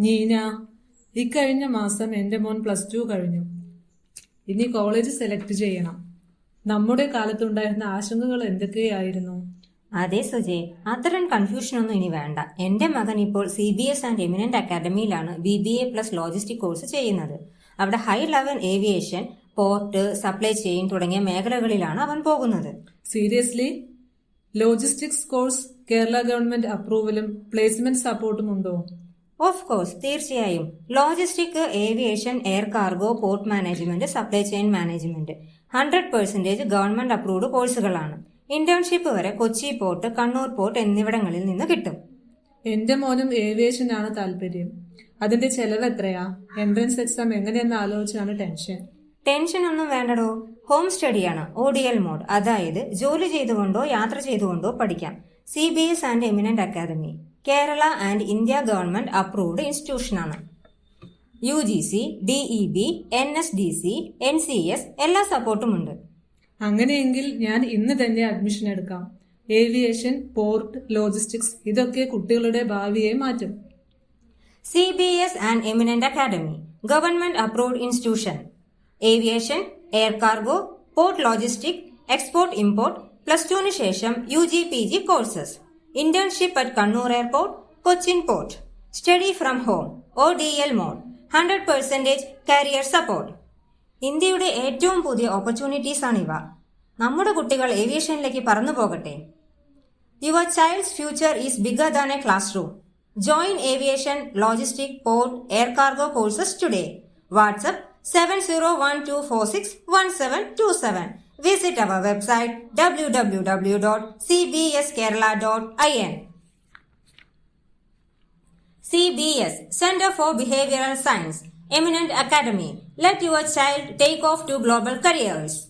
നീന ഇക്കഴിഞ്ഞ മാസം എന്റെ മോൻ പ്ലസ് ടു കഴിഞ്ഞു. ഇനി കോളേജ് സെലക്ട് ചെയ്യണം. നമ്മുടെ കാലത്തുണ്ടായിരുന്ന ആശങ്കകൾ എന്തൊക്കെയായിരുന്നു? അതെ സുജയ് അത്തരം കൺഫ്യൂഷനൊന്നും ഇനി വേണ്ട. എന്റെ മകൻ ഇപ്പോൾ C B S and eminent അക്കാദമിയിലാണ് B B A plus logistic course ചെയ്യുന്നത്. അവിടെ high level aviation port supply chain തുടങ്ങിയ മേഖലകളിലാണ് അവൻ പോകുന്നത്. Seriously logistics course Kerala government അപ്രൂവലും placement സപ്പോർട്ടും ഉണ്ടോ? ഓഫ് കോഴ്സ് തീർച്ചയായും. Logistic aviation air cargo port management supply chain management hundred percentage government approved കോഴ്സുകളാണ് ഇന്റേൺഷിപ്പ് വരെ കൊച്ചി പോർട്ട് കണ്ണൂർ പോർട്ട് എന്നിവിടങ്ങളിൽ നിന്ന് കിട്ടും. എന്റെ മോനും ഏവിയേഷനാണ് താല്പര്യം. അതിന്റെ ചെലവ് എത്രയാ? എൻട്രൻസ് എക്സാം എങ്ങനെയെന്ന് ആലോചിച്ചാണ് ടെൻഷൻ ടെൻഷൻ ഒന്നും വേണ്ടടോ. ഹോം സ്റ്റഡിയാണ് ഒ ഡി എൽ മോഡ് അതായത് ജോലി ചെയ്തുകൊണ്ടോ യാത്ര ചെയ്തുകൊണ്ടോ പഠിക്കാം. C B S and eminent academy Kerala and India government approved ഇൻസ്റ്റിറ്റ്യൂഷനാണ്. U G C DE B N S D C N C S എല്ലാ സപ്പോർട്ടും ഉണ്ട് അങ്ങനെയെങ്കിൽ ഞാൻ ഇന്ന് തന്നെ അഡ്മിഷൻ എടുക്കാം. ഏവിയേഷൻ പോർട്ട് ലോജിസ്റ്റിക്സ് ഇതൊക്കെ കുട്ടികളുടെ ഭാവിയെ മാറ്റും. C B S and eminent academy government approved institution. Aviation air cargo port logistic export import plus ടുവിന് ശേഷം U G P G courses. Internship at Kannur airport Cochin port study from home O D L mode hundred percentage career support ഇന്ത്യയുടെ ഏറ്റവും പുതിയ opportunities ഇവ നമ്മുടെ കുട്ടികൾ ഏവിയേഷനിലേക്ക് പറന്നു പോകട്ടെ. Your Your child's future is bigger than a classroom. Join aviation, logistic, port, air cargo courses today. WhatsApp 7012461727. Visit our website www.cbskerala.in. CBS Center for Behavioral Science Eminent Academy. Let your child take off to global careers.